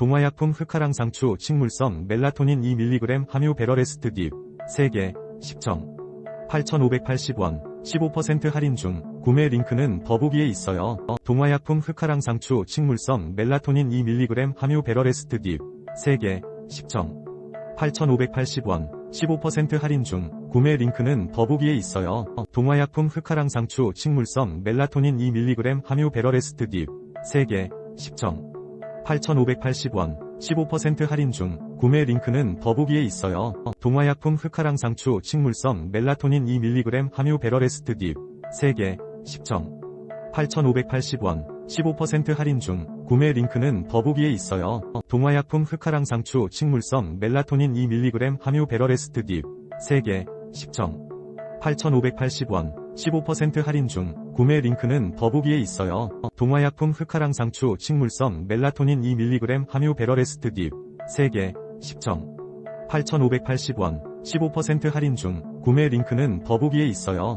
동화약품 흑화랑 상추 식물성 멜라토닌 2mg 함유 베러레스트 딥 3개 10정 8,580원 15% 할인 중 구매 링크는 더보기에 있어요. 동화약품 흑화랑 상추 식물성 멜라토닌 2mg 함유 베러레스트 딥 3개 10정 8,580원 15% 할인 중 구매 링크는 더보기에 있어요. 동화약품 흑화랑 상추 식물성 멜라토닌 2mg 함유 베러레스트 딥 3개 10정 8,580원 15% 할인 중 구매 링크는 더보기에 있어요. 동화약품 흑화랑 상추 식물성 멜라토닌 2mg 함유 베러레스트 딥 3개 10정 8,580원 15% 할인 중 구매 링크는 더보기에 있어요. 동화약품 흑화랑 상추 식물성 멜라토닌 2mg 함유 베러레스트 딥 3개 10정 8,580원 15% 할인 중 구매 링크는 더보기에 있어요. 동화약품 흑화랑 상추 식물성 멜라토닌 2mg 함유 베러레스트 딥 3개 10정 8,580원 15% 할인 중 구매 링크는 더보기에 있어요.